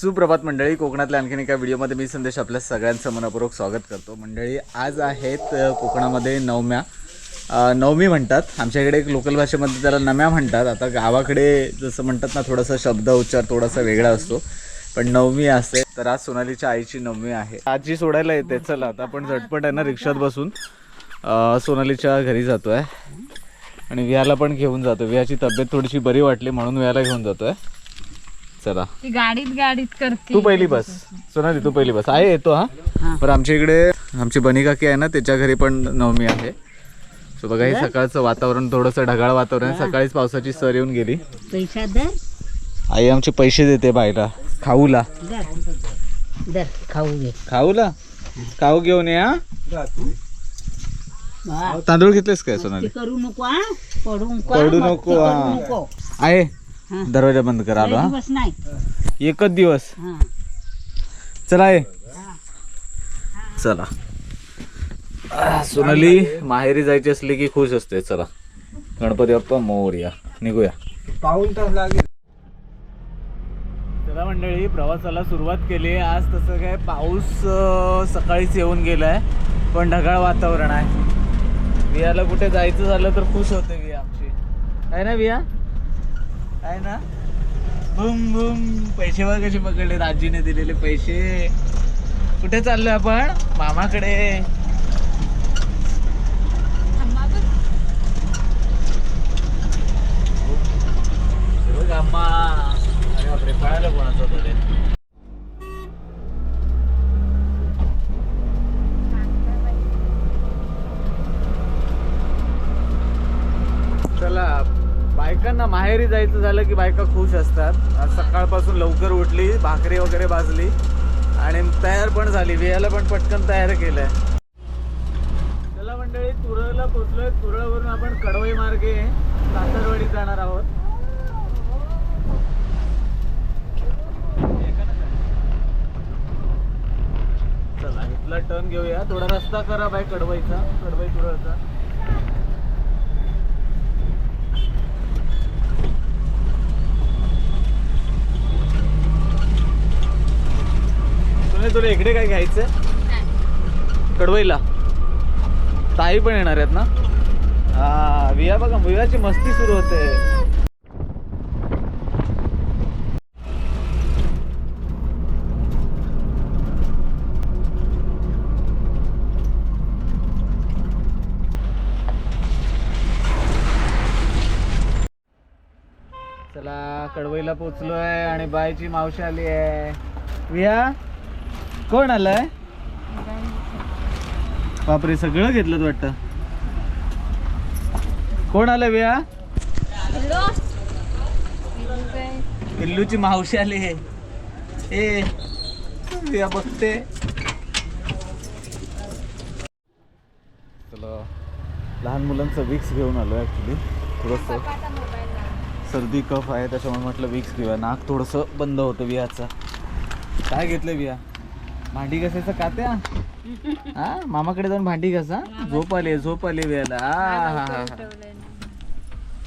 सुप्रभात मंडळी कोकणातल्या आणखीन एका व्हिडिओमध्ये मी संदेश आपल्या सगळ्यांचं मनपूर्वक स्वागत करतो. मंडळी आज आहेत कोकणामध्ये नवम्या. नवमी म्हणतात. आमच्या इकडे एक लोकल भाषेमध्ये त्याला नम्या म्हणतात. आता गावाकडे जसं म्हणतात ना थोडासा शब्द उच्चार थोडासा वेगळा असतो. पण नवमी असते तर आज सोनालीच्या आईची नवमी आहे. आजी सोडायला येते. चला आता आपण झटपट आहे ना रिक्षात बसून सोनालीच्या घरी जातो आहे आणि विहाला पण घेऊन जातो विहाची तब्येत थोडीशी बरी वाटली म्हणून विहाला घेऊन जातोय. चला ती गाडीत गाडीत करते. तू पहिली बस. सोनाली तू पहिली बस. आहे येतो हा. पण आमच्या इकडे आमची बनी काकी आहे ना त्याच्या घरी पण नवमी आहे. सो बघा हे सकाळचं वातावरण थोडंसं ढगाळ वातावरण. सकाळीच पावसाची सर येऊन गेली. आई आमचे पैसे देते बायला खाऊला. खाऊ घे. खाऊला? खाऊ घेऊन या तांदूळ घेतलेस काय सोनाली? करू नको पडू नको. आहे. हा. दरवाजा बंद कर आलो हा. दिवस नाही. एकच दिवस. हा. चला आहे चला. आह, सोनाली माहेरी जायची असली की खुश असते. चला. गणपती बाप्पा मोरया निघूया. पाऊन तास लागेल. चला मंडळी प्रवासाला सुरुवात केली. आज तसं काय पाऊस अं, सकाळीच येऊन गेलाय. पण ढगाळ वातावरण आहे. वियाला कुठे जायचं झालं तर खुश होते विया आमची. आहे ना विया? आहे ना? बुम बुम पैसे बघ कसे पकडले राजीने दिलेले पैसे. कुठे चाललो आपण? मामाकडे हे बघ अम्मा अरे बापरे पळायला कोणाचं होतं ते चला बायकांना माहेरी जायचं झालं की बायका खुश असतात. आज सकाळपासून लवकर उठली भाकरी वगैरे भाजली आणि तयार पण झाली. वियाला पण पटकन तयार केलंय. चला मंडळी तुरळला पोचलोय तुरळवरून आपण कडवई मार्गे सासरवाडी जाणार आहोत. चला इथला टर्न घेऊया. थोडा रस्ता खराब आहे कडवईचा कडवई तुरळचा. तुला इकडे काय घ्यायचं? कडवईला. ताई पण येणार आहेत ना? हा विया बघा वियाची मस्ती सुरू होते. चला कडवईला पोचलोय आणि बायची मावशी आली आहे. विया? कोण आलाय? बापरे सगळं घेतलं वाटतं. कोण आलं विया पिल्लूची मावशी आली. हे ए बिया बघते. चला लहान मुलांचं विक्स घेऊन आलो ॲक्च्युली थोडंसं सर्दी कफ आहे त्याच्यामुळे म्हटलं विक्स घेऊया. नाक थोडंसं बंद होतं वियाचं काय घेतलं विया भांडी घासायचं कात्या हा? मामाकडे जाऊन भांडी घासा. झोप आली झोप आली हा, हा, हा.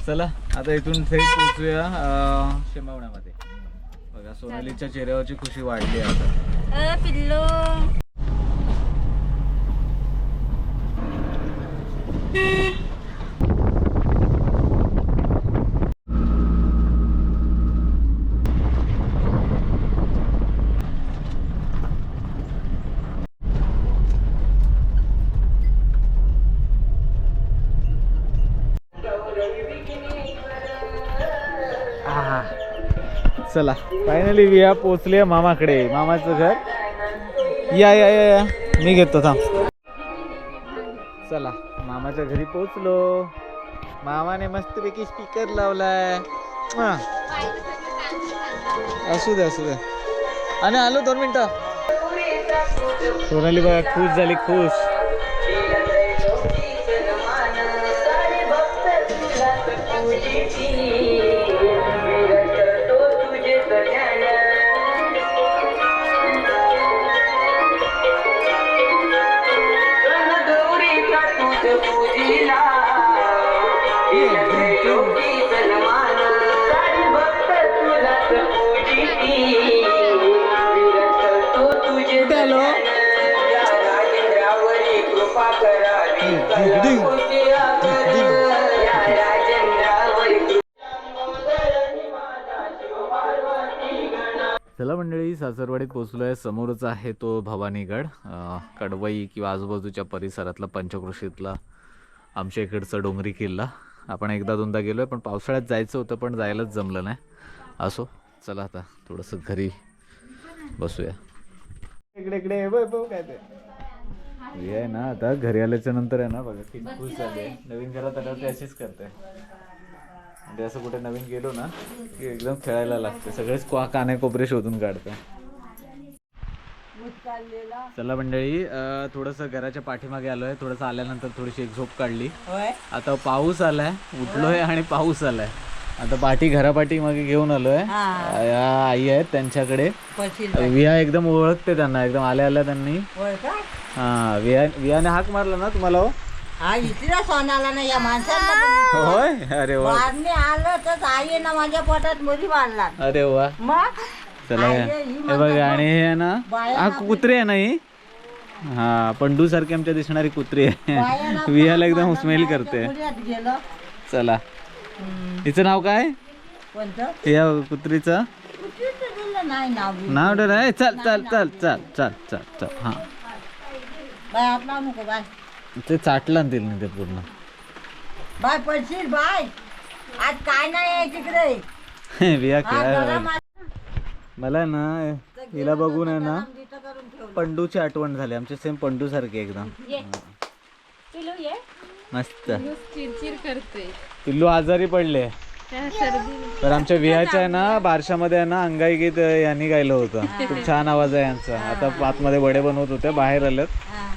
चला आता इथून थेट पोहोचूया अं, शेमावण्यामध्ये बघा सोनालीच्या चेहऱ्यावरची खुशी वाढली आता. पिल्लो. चला. फायनली विया पोचले मामाकडे. मामाचं घर. या या या या. मी घेतो थांब. चला. मामाच्या घरी पोचलो मामाने मस्तपैकी स्पीकर लावलाय. हा. असू दे असू दे. आणि आलो दोन मिनटं. सोनाली बघा खुश झाली खुश. चला मंडळी सासरवाडीत पोचलो आहे समोरच आहे तो भवानीगड कडवई किंवा आजूबाजूच्या परिसरातला पंचक्रोशीतला आमच्या इकडचा डोंगरी किल्ला. आपण एकदा दोनदा गेलो आहे पण पावसाळ्यात जायचं होतं पण जायलाच जमलं नाही. असो चला आता थोडंसं घरी बसूया. इकडे इकडे काय ते. हे आहे ना आता घरी आल्याच्यानंतर आहे ना बघा किती खुश झाले नवीन घरात आल्यावर ते अशीच करते. म्हणजे असं कुठे नवीन गेलो ना की एकदम खेळायला लागते सगळेच क्वा काने कोपरे शोधून काढते चला मंडळी थोडंसं घराच्या पाठीमागे आलोय. थोडंसं आल्यानंतर थोडीशी एक झोप काढली. आता पाऊस आलाय उठलोय आणि पाऊस आलाय. आता पाठी घरापाठी मागे घेऊन आलोय. या आई आहेत त्यांच्याकडे. विया एकदम ओळखते त्यांना एकदम आल्या आल्या त्यांनी. हा विया वियाने हाक मारला ना तुम्हाला हो? सोनाला ना या माणसाला होय? अरे वा. आलं तर आई ना माझ्या पोटात मुली मारला अरे वा. मग? चला हे हे बघा आणि हे आहे ना हा कुत्री आहे ना ही? हा पंडू सारखी आमच्या दिसणारी कुत्री आहे. वियाला एकदम स्मेल करते. गेलो. चला. हिचं नाव काय? कोणतं? या कुत्रीचं? कुठेच दिलं नाही नाव बी. नाव डर आहे चल चल चल चल चल चल चल. हा. बाय हात लावू नको बाय ते चाटलं ना तिने ते पूर्ण. बाय पडशील बाय. आज काय नाही आहे तिकडे? हा, मला ना हिला बघून आहे ना. पंडूची आठवण झाली. आमचे सेम पंडू सारखे एकदम. पिलू ये. मस्त. चिरचिर करते पिल्लू आजारी पडले. तर आमच्या विहाच्या आहे ना बारशामध्ये आहे ना अंगाई गीत यांनी गायलं होतं. खूप छान आवाज आहे यांचा. आता आतमध्ये वडे बनवत होते बाहेर आलेत हा.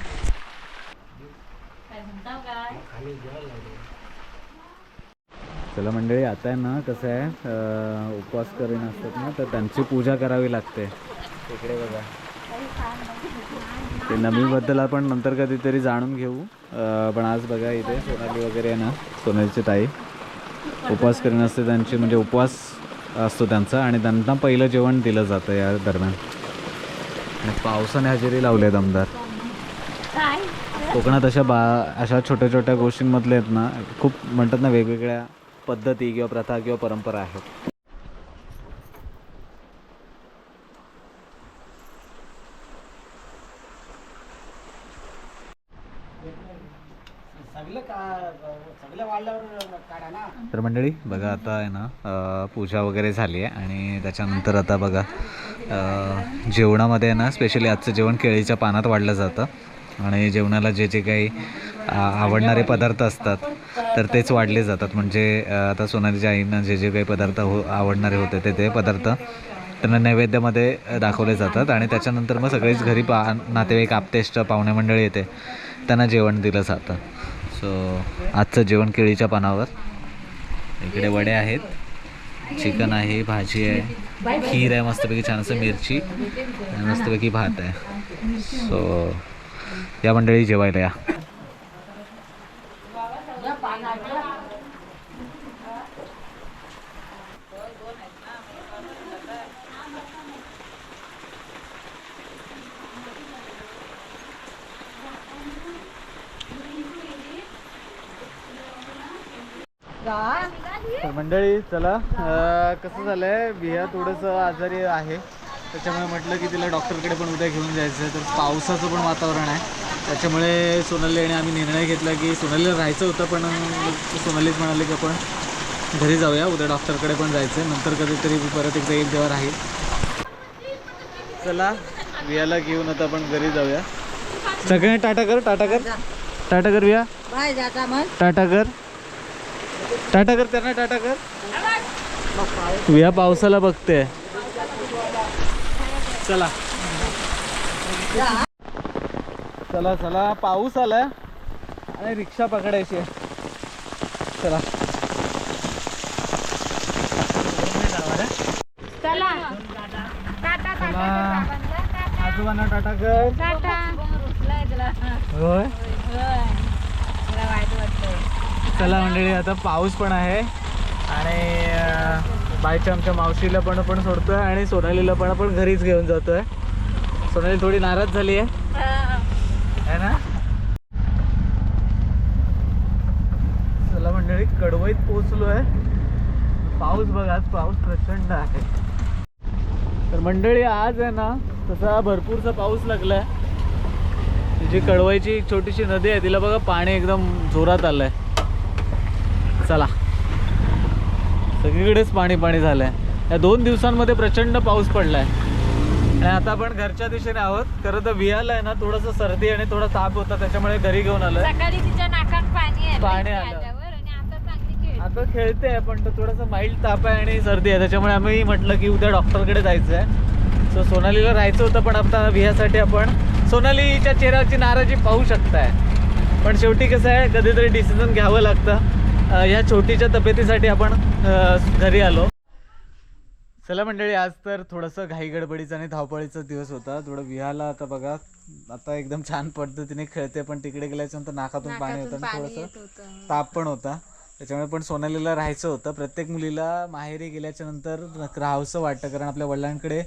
चला मंडळी आता आहे ना कसं आहे उपवास करीन असतात ना तर त्यांची पूजा करावी लागते. इकडे बघा. ते नमीबद्दल आपण नंतर कधीतरी जाणून घेऊ. पण आज बघा इथे सोनाली वगैरे आहे ना सोनालीची ताई. उपवास करीन असते त्यांची म्हणजे उपवास असतो त्यांचा आणि त्यांना पहिलं जेवण दिलं जातं या दरम्यान. आणि पावसाने हजेरी लावले दमदार कोकणात अशा बा अशा छोट्या छोट्या गोष्टींमधले आहेत ना खूप म्हणतात ना वेगवेगळ्या पद्धती किंवा प्रथा किंवा परंपरा आहेत. तर मंडळी बघा आता आहे ना पूजा वगैरे झाली आहे आणि त्याच्यानंतर आता बघा अं, जेवणामध्ये आहे ना स्पेशली आजचं जेवण केळीच्या पानात वाढलं जातं. आणि जेवणाला जे जे काही आवडणारे पदार्थ असतात तर तेच वाढले जातात. म्हणजे आता सोनालीच्या आईनं जे जे काही पदार्थ हो आवडणारे होते ते ते पदार्थ त्यांना नैवेद्यामध्ये दाखवले जातात. आणि त्याच्यानंतर मग सगळेच घरी पा नातेवाईक आपतेष्ट पाहुणे मंडळी येते. त्यांना जेवण दिलं जातं. सो आजचं जेवण केळीच्या पानावर. इकडे वडे आहेत. चिकन आहे भाजी आहे. खीर आहे मस्तपैकी छान असं मिरची. आणि मस्तपैकी भात आहे. सो या मंडळी जेवायला या. तर मंडळी चला अं, कसं झालंय? बिया थोडंसं आजारी आहे. त्याच्यामुळे म्हटलं की तिला डॉक्टरकडे पण उद्या घेऊन जायचं आहे तर पावसाचं पण वातावरण आहे. त्याच्यामुळे सोनाली आणि आम्ही निर्णय घेतला की सोनालीला राहायचं होतं पण सोनालीच म्हणाले की आपण घरी जाऊया उद्या डॉक्टरकडे पण जायचं आहे नंतर कधीतरी परत एकदा येईल तेव्हा राहील. चला वियाला घेऊन आता आपण घरी जाऊया. सगळे टाटा कर टाटा कर. टाटा कर विया. टाटा कर. टाटा कर त्यांना टाटा कर. या पावसाला बघते. चला. चला चला. पाऊस आलाय आणि रिक्षा पकडायची आहे. चला. चला. आजोबांना टाटा कर. होय. चला मंडळी आता पाऊस पण आहे. आणि बायच्या आमच्या मावशीला पण पण सोडतोय आणि सोनालीला पण आपण घरीच घेऊन जातोय. सोनाली थोडी नाराज झाली आहे ना? चला मंडळी कडवईत पोहोचलो आहे पाऊस बघा आज पाऊस प्रचंड आहे. तर मंडळी आज आहे ना तसा भरपूरसा पाऊस लागलाय. जी कडवायची एक छोटीशी नदी आहे तिला बघा पाणी एकदम जोरात आलंय. चला. सगळीकडेच पाणी पाणी झालंय. या दोन दिवसांमध्ये प्रचंड पाऊस पडलाय. आणि आता आपण घरच्या दिशेने आहोत. खरं तर विहाला आहे ना थोडंसं सर्दी आणि थोडा ताप होता त्याच्यामुळे घरी घेऊन आलोय. सकाळी तिच्या नाकात पाणी आलं पाणी आलं. आता खेळते. पण तो थोडासा माइल्ड ताप आहे आणि सर्दी आहे. त्याच्यामुळे आम्ही म्हटलं की उद्या डॉक्टरकडे जायचं आहे सो सोनालीला राहायचं होतं पण आता विह्यासाठी आपण सोनालीच्या चेहऱ्याची नाराजी पाहू शकताय. पण शेवटी कसं आहे कधीतरी डिसिजन घ्यावं लागतं. ह्या छोटीच्या तब्येतीसाठी आपण घरी आलो. चला मंडळी आज तर थोडंसं घाई गडबडीचा आणि धावपळीचा दिवस होता. थोडं विहाला आता बघा. आता एकदम छान पद्धतीने खेळते पण तिकडे गेल्याच्यानंतर नाकातून पाणी होतं आणि थोडंसं ताप पण होता. त्याच्यामुळे पण सोनालीला राहायचं होतं. प्रत्येक मुलीला माहेरी गेल्याच्यानंतर राहावंसं वाटतं कारण आपल्या वडिलांकडे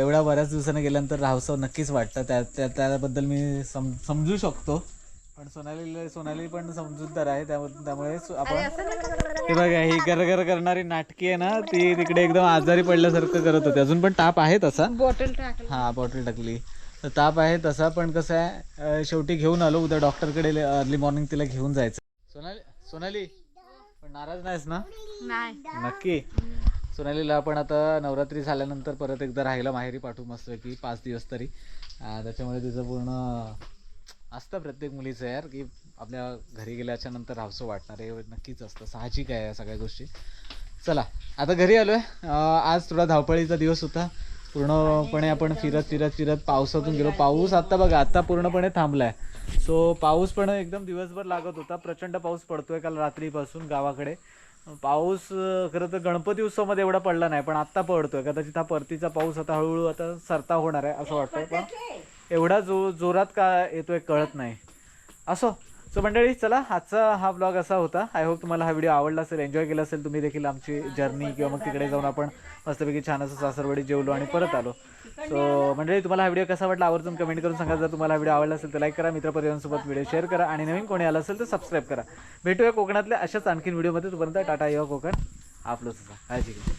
एवढ्या बऱ्याच दिवसाने गेल्यानंतर राहावंसं नक्कीच वाटतं. त्या त्या त्याबद्दल मी सम समजू शकतो. पण सोनालीला सोनाली पण समजूतदार आहे त्यामुळे आपण हे बघा ही गरगर करणारी नाटकी आहे ना ती तिकडे एकदम आजारी पडल्यासारखं करत होती. अजून पण ताप आहे तसा? बॉटल टाकलं. हा बॉटल टाकली. तर ताप आहे तसा पण कसं आहे शेवटी घेऊन आलो उद्या डॉक्टरकडे अर्ली मॉर्निंग तिला घेऊन जायचं. सोनाली सोनाली पण नाराज नाहीस ना? नाही. नक्की. सोनालीला आपण आता नवरात्री झाल्यानंतर परत एकदा राहायला माहेरी पाठवू मस्त की पाच दिवस तरी. त्याच्यामुळे तिचं पूर्ण असतं प्रत्येक मुलीचं यार की आपल्या घरी गेल्याच्यानंतर राहावंसं वाटणार हे नक्कीच असतं. साहजिक आहे या सगळ्या गोष्टी. चला आता घरी आलो आहे आज थोडा धावपळीचा दिवस होता. पूर्णपणे आपण फिरत फिरत फिरत पावसातून गेलो. पाऊस आता बघा आता पूर्णपणे थांबलाय. सो पाऊस पण एकदम दिवसभर लागत होता. प्रचंड पाऊस पडतोय काल रात्रीपासून गावाकडे. पाऊस खरं तर गणपती उत्सवामध्ये एवढा पडला नाही पण आत्ता पडतोय. कदाचित हा परतीचा पाऊस आता हळूहळू आता सरता होणार आहे असं वाटतं पण एवढा जो जोरात का येतोय कळत नाही. असो. सो मंडळी चला आजचा हा ब्लॉग असा होता. आय होप तुम्हाला हा व्हिडिओ आवडला असेल एन्जॉय केला असेल तुम्ही देखील आमची जर्नी किंवा मग तिकडे जाऊन आपण मस्तपैकी छान असं सासरवाडी जेवलो आणि परत आलो. सो मंडळी तुम्हाला हा व्हिडिओ कसा वाटला आवर्जून कमेंट करून सांगा. जर तुम्हाला हा व्हिडिओ आवडला असेल तर लाईक करा मित्रपरिवारांसोबत व्हिडिओ शेअर करा आणि नवीन कोणी आला असेल तर सबस्क्राईब करा. भेटूया कोकणातल्या अशाच आणखीन व्हिडिओमध्ये तोपर्यंत टाटा युवा कोकण. आपलंच काळजी घ्या